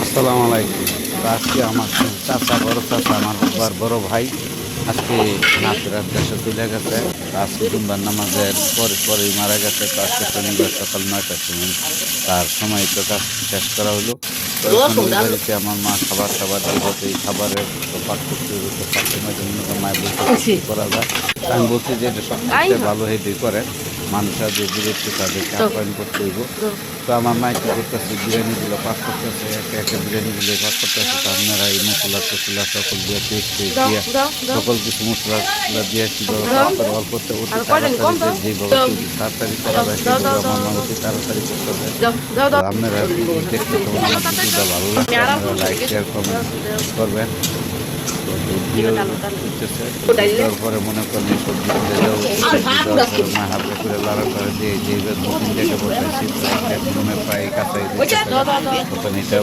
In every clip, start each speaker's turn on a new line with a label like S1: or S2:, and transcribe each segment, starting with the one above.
S1: আসসালামু আলাইকুম। আজকে আমার চাচা বড় চাচা আমার বাবার বড় ভাই আজকে নাচের দেশে চলে গেছে। আজকে জুম্বার নামাজের পরে পরেই মারা গেছে। তো আজকে শনিবার সকাল নয়টার সময় তার সময় তো কাজ শেষ করা হলো। বাড়িতে আমার মা খাবার খাবার দিব এই খাবারের পাক করতে হবে পাক জন্য মায়ের করা যায়। আমি বলছি যে এটা সবচেয়ে ভালো হেডি করে মানুষরা যে বিরক্তি তাদেরকে আপ্যায়ন করতে হইব তো আমার মাই কি করতেছে বিরিয়ানি গুলো পাক করতেছে একে একে বিরিয়ানি গুলো পাক করতেছে তো আপনারা এই মশলা টসলা সকল দিয়ে পেস্ট দিয়ে সকল কিছু মশলা টসলা দিয়ে কীভাবে পাক করে তাড়াতাড়ি যেভাবে তাড়াতাড়ি করা যায় সেভাবে আমার মা অতি তাড়াতাড়ি করতে হবে আপনারা দেখতে ভিডিওটা ভালো আপনারা লাইক শেয়ার কমেন্ট করবেন তারপরে মনে করেন সবজি করে দিয়ে যে নতুন জায়গায় বসাইছি মনে প্রায় কাঁচাই তখন এটা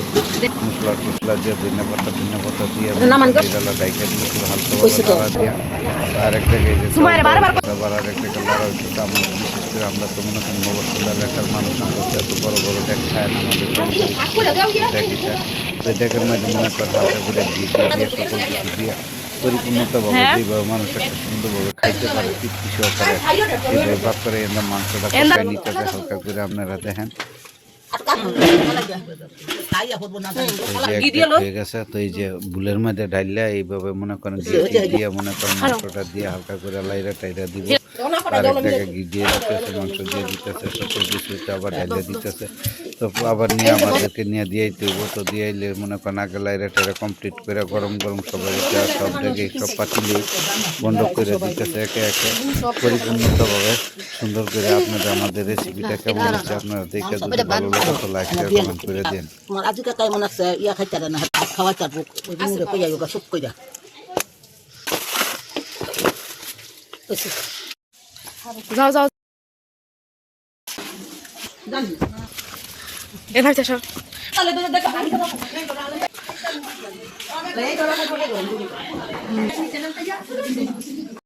S1: দিয়ে ধনে আর একটা আবার আমরা তো মনে করেন নবসন্ধ্যা এলাকার মানুষ বড় বড় ডেক খায় আমাদের তো ডেকের মধ্যে মনে হালকা করে দিয়ে দিয়ে সকল কিছু দিয়ে পরিপূর্ণতাভাবে যেভাবে মানুষ একটা সুন্দরভাবে খাইতে পারে তৃপ্তি সহকারে এইভাবে ভাগ করে এনে মাংসটা কষায় নিতে হালকা করে আপনারা দেখেন। হয়ে গেছে তো এই যে বুলের মধ্যে ডাইলা এইভাবে মনে করেন দিয়ে মনে করেন মাংসটা দিয়ে হালকা করে লাইরা টাইরা দিব। দিয়ে দিতেছে মাংস দিয়ে দিতেছে আবার দিতেছে। তো আবার নিয়ে আমাদেরকে নিয়ে দিয়ে দেবো তো দিয়ে এলে মনে করেন আগে লাইরা কমপ্লিট করে গরম গরম সবাই সব জায়গায় সব পাতিলে বন্ধ করে দিতেছে একে একে পরিপূর্ণতাভাবে সুন্দর করে আপনাদের আমাদের রেসিপিটা কেমন হচ্ছে আপনারা দেখে যদি ভালো লাগে তো লাইক শেয়ার কমেন্ট করে দিন।
S2: মনে ইয়া খাইতে না খাওয়া চাপো ওই দিন কইয়া যোগা সব কইরা
S3: যাও যাও। এ ভাই চাষা